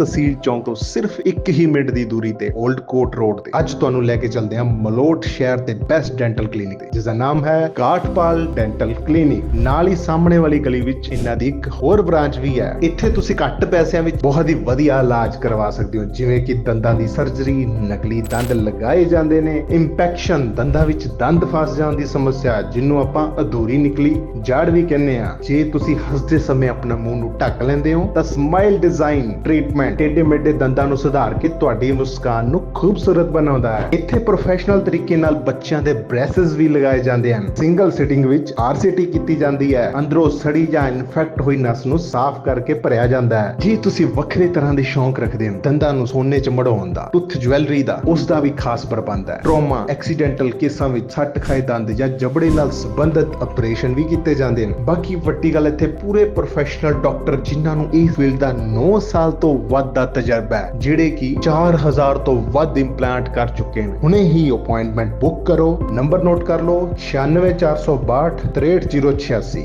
ਤਹਿਸੀਲ ਚੌਂਕ ਤੋਂ ਸਿਰਫ 1 ਹੀ ਮਿੰਟ ਦੀ ਦੂਰੀ ਤੇ 올ਡ ਕੋਟ ਰੋਡ ਤੇ ਅੱਜ ਤੁਹਾਨੂੰ ਲੈ ਕੇ ਚੱਲਦੇ ਹਾਂ ਮਲੋਟ ਸ਼ਹਿਰ ਦੇ ਬੈਸਟ ਡੈਂਟਲ ਕਲੀਨਿਕ ਤੇ ਜਿਸ ਦਾ ਨਾਮ ਹੈ ਕਾਠਪਾਲ ਡੈਂਟਲ ਕਲੀਨਿਕ ਨਾਲ ਹੀ ਸਾਹਮਣੇ ਵਾਲੀ ਗਲੀ ਵਿੱਚ ਇਹਨਾਂ ਦੀ ਇੱਕ ਹੋਰ ਬ੍ਰਾਂਚ ਵੀ ਹੈ। ਇੱਥੇ ਤੁਸੀਂ ਘੱਟ ਪੈਸਿਆਂ ਵਿੱਚ ਬਹੁਤ ਹੀ ਵਧੀਆ ਇਲਾਜ ਕਰਵਾ ਸਕਦੇ ਹੋ, ਜਿਵੇਂ ਕਿ ਦੰਦਾਂ ਦੀ ਸਰਜਰੀ ਨਕਲੀ ਦੰਦ ਲਗਾਏ ਜਾਂਦੇ ਨੇ ਇੰਪੈਕਸ਼ਨ ਦੰਦਾਂ ਵਿੱਚ ਦੰਦ ਫਸ ਜਾਣ ਦੀ ਸਮੱਸਿਆ ਜਿਹਨੂੰ ਆਪਾਂ ਅਧੂਰੀ ਨਿਕਲੀ ਜੜ ਵੀ ਕਹਿੰਦੇ ਆ ਜੇ ਤੁਸੀਂ ਹੱਸਦੇ ਸਮੇਂ ਆਪਣਾ ਮੂੰਹ ਨੂੰ ਢੱਕ ਲੈਂਦੇ ਹੋ, ਤਾਂ ਸਮਾਈਲ ਡਿਜ਼ਾਈਨ ਟ੍ਰੀਟਮੈਂਟ ਟੇਢੇ ਮੇਢੇ ਦੰਦਾਂ ਨੂੰ ਸੁਧਾਰ ਕੇ ਤੁਹਾਡੀ ਮੁਸਕਾਨ ਨੂੰ ਖੂਬਸੂਰਤ ਬਣਾਉਂਦਾ ਹੈ। ਇੱਥੇ ਪ੍ਰੋਫੈਸ਼ਨਲ ਤਰੀਕੇ ਨਾਲ ਬੱਚਿਆਂ ਦੇ ਬ੍ਰੈਸਸ ਵੀ ਲਗਾਏ ਜਾਂਦੇ ਹਨ। ਸਿੰਗਲ ਸਿਟਿੰਗ ਵਿੱਚ ਆਰਸੀਟੀ ਕੀਤੀ ਜਾਂਦੀ ਹੈ। ਅੰਦਰੋਂ ਸੜੀ ਜਾਂ ਇਨਫੈਕਟ ਹੋਈ ਨਸ ਨੂੰ ਸਾਫ਼ ਕਰਕੇ ਭਰਿਆ ਜਾਂਦਾ ਹੈ। ਜੇ ਤੁਸੀਂ ਵੱਖਰੇ ਤਰ੍ਹਾਂ ਦੇ ਸ਼ੌਂਕ ਰੱਖਦੇ ਹੋ, ਦੰਦਾਂ ਨੂੰ ਸੋਨੇ 'ਚ ਮੜਾਉਣ ਦਾ ਟੁੱਥ ਜਵੈਲਰੀ ਦਾ, ਉਸ ਦਾ ਵੀ ਖਾਸ ਪ੍ਰਬੰਧ ਹੈ। ਟਰੋਮਾ ਐਕਸੀਡੈਂਟਲ ਕੇਸਾਂ ਵਿੱਚ ਸੱਟ ਖਾਏ ਦੰਦ ਜਾਂ ਜਬੜੇ ਨਾਲ ਸੰਬੰਧਿਤ ਆਪਰੇਸ਼ਨ ਵੀ ਕੀਤੇ ਜਾਂਦੇ ਨੇ ਬਾਕੀ ਵੱਡੀ ਗੱਲ ਇੱਥੇ ਪੂਰੇ ਪ੍ਰੋਫੈਸ਼ਨਲ ਡਾਕਟਰ ਜਿਨ੍ਹਾਂ ਨੂੰ ਇਸ ਫੀਲਡ ਦਾ 9 ਸਾਲ ਤੋਂ ਵੱਧ ਦਾ ਤਜਰਬਾ ਹੈ, ਜਿਹੜੇ ਕਿ 4000 ਤੋਂ ਵੱਧ ਇੰਪਲਾਂਟ ਕਰ ਚੁੱਕੇ ਨੇ। ਹੁਣੇ ਹੀ ਅਪਾਇੰਟਮੈਂਟ ਬੁੱਕ ਕਰੋ ਨੰਬਰ ਨੋਟ ਕਰ ਲਓ 96462 63086